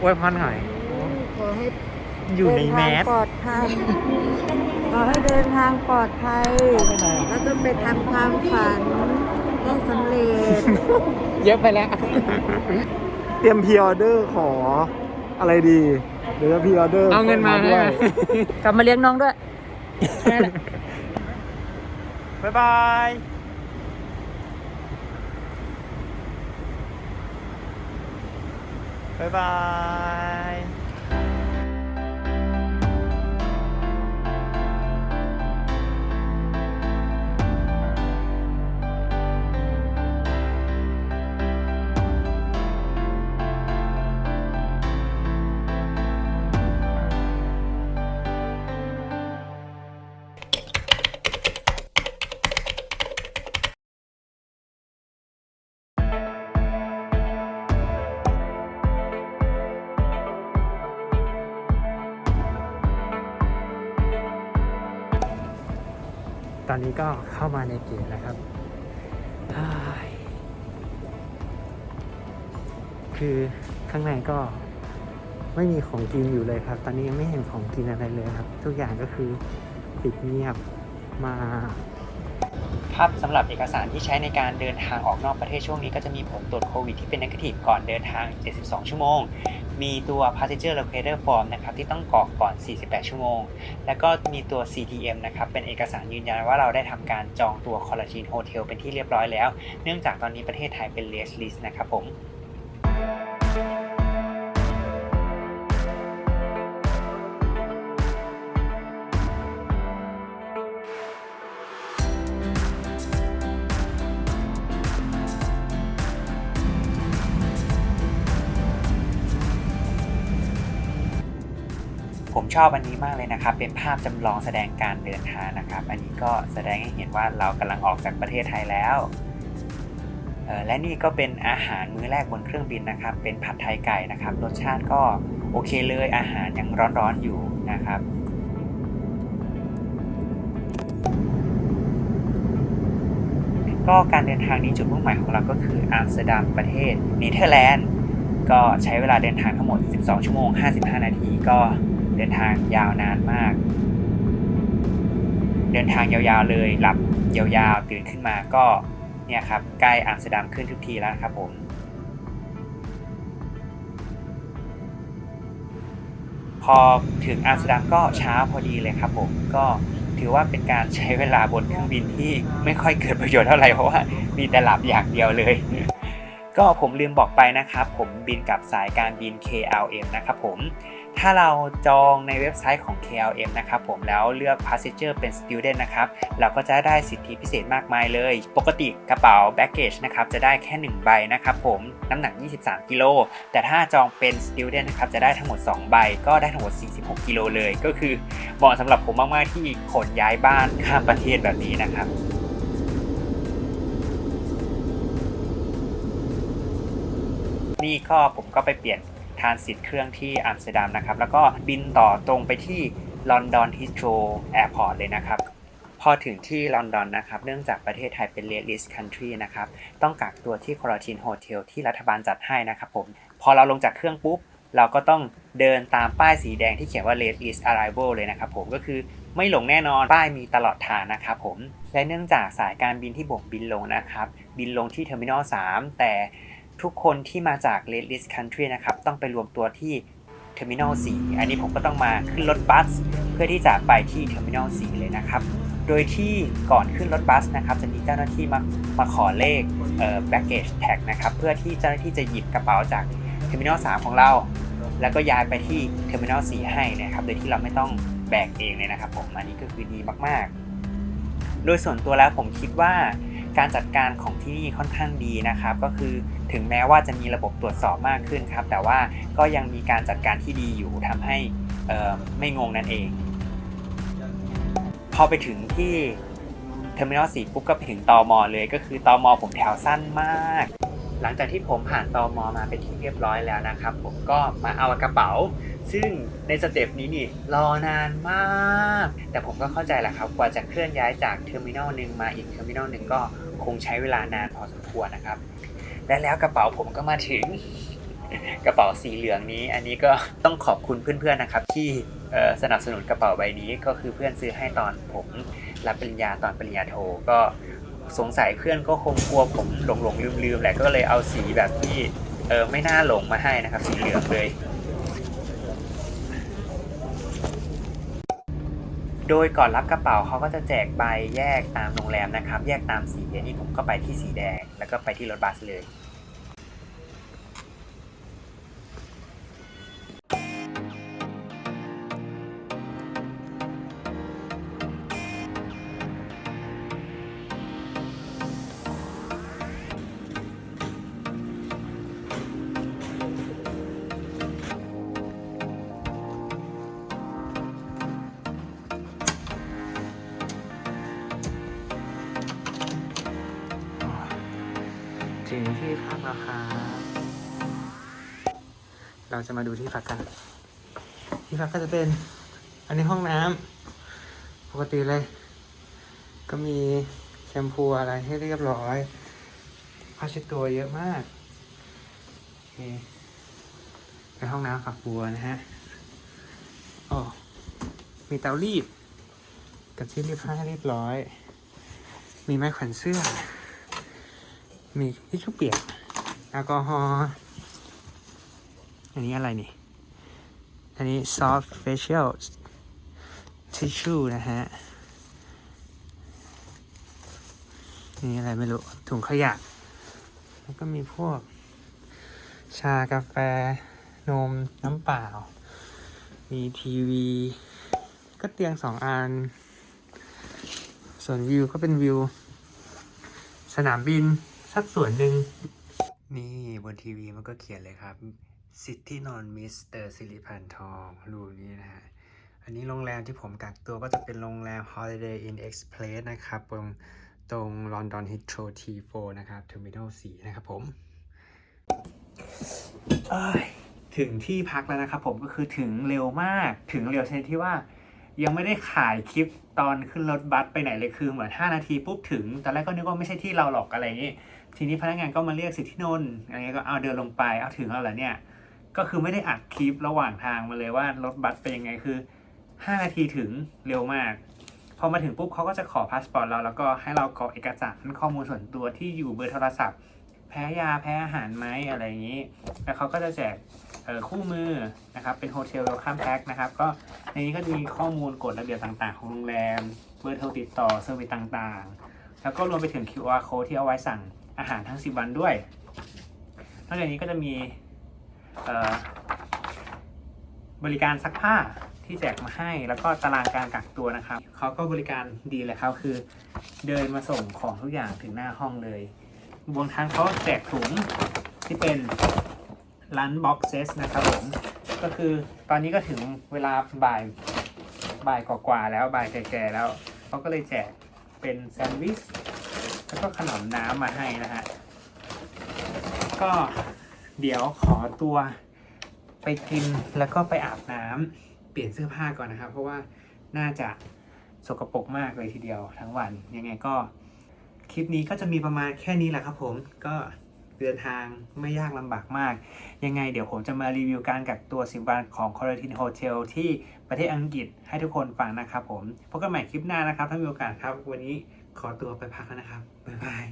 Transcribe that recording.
อวยพรหน่อย ขอให้อยู่ในแมเดิสทางปลอดภัยขอให้เดินทางปลอดภัย แล้วก็ไปทำความฝันให้สำเร็จ เยอะไปแล้ว เตรียมพรีออเดอร์ขออะไรดีหรือว่าพรีออเดอร์เอาเงินมาด้วย กลับมาเลี้ยงน้องด้วย บ๊ายบาย บ๊า อนนี้ก็เข้ามาในเกมนะครับ คือข้างในก็ไม่มีของกินอยู่เลยครับ ตอนนี้ยังไม่เห็นของกินอะไรเลยครับ ทุกอย่างก็คือปิดเงียบมาครับสำหรับเอกสารที่ใช้ในการเดินทางออกนอกประเทศช่วงนี้ก็จะมีผลตรวจโควิดที่เป็นน a t i v e ก่อนเดินทาง 72 ชั่วโมง มีตัว passenger locator form นะครับที่ต้องกรอกก่อน 48 ชั่วโมง แล้วก็มีตัว CTM นะครับเป็นเอกสารยืนยันว่าเราได้ทำการจองตัว Collagen hotel เป็นที่เรียบร้อยแล้ว เนื่องจากตอนนี้ประเทศไทยเป็น red list นะครับผม ผมชอบอันนี้มากเลยนะครับ เป็นภาพจำลองแสดงการเดินทางนะครับ อันนี้ก็แสดงให้เห็นว่าเรากำลังออกจากประเทศไทยแล้ว และนี่ก็เป็นอาหารมื้อแรกบนเครื่องบินนะครับ เป็นผัดไทยไก่นะครับ รสชาติก็โอเคเลย อาหารยังร้อนๆอยู่นะครับก็การเดินทางนี้จุดมุ่งหมายของเราก็คืออัมสเตอร์ดัมประเทศเนเธอร์แลนด์ ก็ใช้เวลาเดินทางทั้งหมด 12 ชั่วโมง 55 นาทีก็ เดินทางยาวนานมาก เดินทางยาวๆเลยหลับยาวๆตื่นขึ้นมาก็เนี่ยครับใกล้อัมสเตอร์ดัมขึ้นทุกทีแล้วครับผมพอถึงอัมสเตอร์ดัมก็เช้าพอดีเลยครับผมก็ถือว่าเป็นการใช้เวลาบนเครื่องบินที่ไม่ค่อยเกิดประโยชน์เท่าไหร่เพราะว่ามีแต่หลับอย่างเดียวเลย ก็ผมลืมบอกไปนะครับ ผมบินกับสายการบิน KLM นะครับผม ถ้าเราจองในเว็บไซต์ของ KLM นะครับผมแล้วเลือก Passenger เป็น Student นะครับเราก็จะได้สิทธิพิเศษมากมายเลย ปกติกระเป๋า Baggage นะครับจะได้แค่ 1 ใบนะครับผมน้ำหนัก 23 กิโลแต่ถ้าจองเป็น Student นะครับจะได้ทั้งหมด 2 ใบ ก็ได้ทั้งหมด 46 กิโลเลย ก็คือเหมาะสำหรับผมมาก ๆ ที่ขนย้ายบ้านข้ามประเทศแบบนี้นะครับนี่ก็ผมก็ไปเปลี่ยน ทานสิตเครื่องที่อัมสเตอร์ดัมนะครับ แล้วก็บินต่อตรงไปที่ลอนดอนฮิสโตรแอร์พอร์ตเลยนะครับ พอถึงที่ลอนดอนนะครับ เนื่องจากประเทศไทยเป็น Red List Country นะครับ ต้องกักตัวที่ Quarantine Hotel ที่รัฐบาลจัดให้นะครับผม พอเราลงจากเครื่องปุ๊บ เราก็ต้องเดินตามป้ายสีแดงที่เขียนว่า Red List Arrival เลยนะครับผม ก็คือไม่หลงแน่นอน ป้ายมีตลอดทางนะครับผม และเนื่องจากสายการบินที่บ่งบินลงนะครับ บินลงที่ Terminal 3แต่ ทุกคนที่มาจาก Red List Country นะครับ ต้องไปรวมตัวที่ Terminal 4 อันนี้ผมก็ต้องมาขึ้นรถบัส เพื่อที่จะไปที่ Terminal 4 เลยนะครับ โดยที่ก่อนขึ้นรถบัสนะครับ จะมีเจ้าหน้าที่มามาขอเลขเอ่อ baggage tag นะครับ เพื่อที่เจ้าหน้าที่จะหยิบกระเป๋าจาก Terminal 3 ของเรา แล้วก็ย้ายไปที่ Terminal 4 ให้นะครับ โดยที่เราไม่ต้องแบกเองเลยนะครับผม อันนี้ก็คือดีมาก ๆ โดยส่วนตัวแล้วผมคิดว่า การจัดการของที่นี่ค่อนข้างดีนะครับ ก็คือถึงแม้ว่าจะมีระบบตรวจสอบมากขึ้นครับ แต่ว่าก็ยังมีการจัดการที่ดีอยู่ทำให้ไม่งงนั่นเอง พอไปถึงที่เทอร์มินอลสี่ปุ๊บก็ไปถึงตอมอเลยก็คือตอมอผมแถวสั้นมาก หลังจากที่ผมผ่านตอมอมาเป็นที่เรียบร้อยแล้วนะครับ ผมก็มาเอากระเป๋า ซึ่งในสเต็ปนี้นี่รอนานมาก แต่ผมก็เข้าใจแหละครับกว่าจะเคลื่อนย้ายจากเทอร์มินอลหนึ่งมาอีกเทอร์มินอลหนึ่งก็คงใช้เวลานานพอสมควรนะครับ และแล้วกระเป๋าผมก็มาถึงกระเป๋าสีเหลืองนี้ อันนี้ก็ต้องขอบคุณเพื่อนๆนะครับ ที่สนับสนุนกระเป๋าใบนี้ก็คือเพื่อนซื้อให้ตอนผมรับปริญญาตอนปริญญาโทก็ สงสัยเพื่อนก็คงกลัวผมหลงหลงลืมลืมแหละก็เลยเอาสีแบบที่เออไม่น่าหลงมาให้นะครับ สีเหลืองเลย โดยก่อนรับกระเป๋าเขาก็จะแจกใบแยกตามโรงแรมนะครับ แยกตามสีอันนี้ผมก็ไปที่สีแดง แล้วก็ไปที่รถบัสเลย เราจะมาดูที่พักกัน ที่พักก็จะเป็น อันนี้ห้องน้ำปกติเลย ก็มีแชมพูอะไรให้เรียบร้อยผ้าเช็ดตัวเยอะมากโอเคไปห้องน้ำฝักบัวนะฮะอ๋อมีเตารีดกับที่รีดผ้าให้เรียบร้อย มีไม้แขวนเสื้อ มีทิชชู่เปียกแอลกอฮอล์ อันนี้อะไรนี่ อันนี้ soft facial tissue นะฮะ นี่อะไรไม่รู้ ถุงขยะ แล้วก็มีพวก ชากาแฟ นม น้ำเปล่า มีทีวี ก็เตียงสองอัน ส่วนวิวก็เป็นวิว สนามบินสักส่วนหนึ่งนี่บนทีวีมันก็เขียนเลยครับ สิทธินอนมิสเตอร์สิริพันธ์ทองรูนี้นะฮะ อันนี้โรงแรมที่ผมกักตัวก็จะเป็นโรงแรม Holiday Inn Express นะครับ ตรงตรง London Heathrow T4 นะครับ Terminal 4 นะครับผมถึงที่พักแล้วนะครับผมก็คือถึงเร็วมากถึงเร็วชนิดที่ว่ายังไม่ได้ขายคลิปตอนขึ้นรถบัสไปไหนเลยคือเหมือน 5 นาทีปุ๊บถึง ตอนแรกก็นึกว่าไม่ใช่ที่เราหรอกอะไรอย่างนี้ ทีนี้พนักงานก็มาเรียกสิทธินนท์อะไรเงี้ยก็เอาเดินลงไปเอาถึงแล้วเหรอเนี่ย ก็คือไม่ได้อัดคลิประหว่างทางมาเลยว่ารถบัสเป็นยังไงคือ 5 นาทีถึงเร็วมาก พอมาถึงปุ๊บเขาก็จะขอพาสปอร์ตเราแล้วก็ให้เรากรอกเอกสารข้อมูลส่วนตัวที่อยู่เบอร์โทรศัพท์ แพ้ยาแพ้อาหารไหมอะไรอย่างนี้ แล้วเขาก็จะแจกคู่มือนะครับเป็นโฮเทลเวลคัมแพ็คนะครับก็ในนี้ก็จะมีข้อมูลกฎระเบียบต่างๆ ของโรงแรมเบอร์โทรติดต่อเซอร์วิสต่างๆ แล้วก็รวมไปถึง QR code ที่เอาไว้สั่งอาหารทั้ง 10 วันด้วยนอกจากนี้ก็จะมี บริการซักผ้าที่แจกมาให้ แล้วก็ตารางการกักตัวนะครับเขาก็บริการดีเลยครับคือ เดินมาส่งของทุกอย่างถึงหน้าห้องเลยบางครั้งเขาแจกถุงที่เป็นลันบ็อกเซสนะครับผมก็คือตอนนี้ก็ถึงเวลาบ่ายบ่ายกว่าแล้วบ่ายแก่ๆแล้วเขาก็เลยแจกเป็นแซนด์วิชแล้วก็ขนมน้ำมาให้นะฮะก็ เดี๋ยวขอตัวไปกินแล้วก็ไปอาบน้ำเปลี่ยนเสื้อผ้าก่อนนะครับ เพราะว่าน่าจะสกปรกมากเลยทีเดียวทั้งวัน ยังไงก็คลิปนี้ก็จะมีประมาณแค่นี้แหละครับผมก็เดินทางไม่ยากลำบากมาก ยังไงเดี๋ยวผมจะมารีวิวการกักตัว10วันของ Quarantine Hotel ที่ประเทศอังกฤษให้ทุกคนฟังนะครับผมพบกันใหม่คลิปหน้านะครับ ถ้ามีโอกาสครับ วันนี้ขอตัวไปพักแล้วนะครับ บ๊ายบาย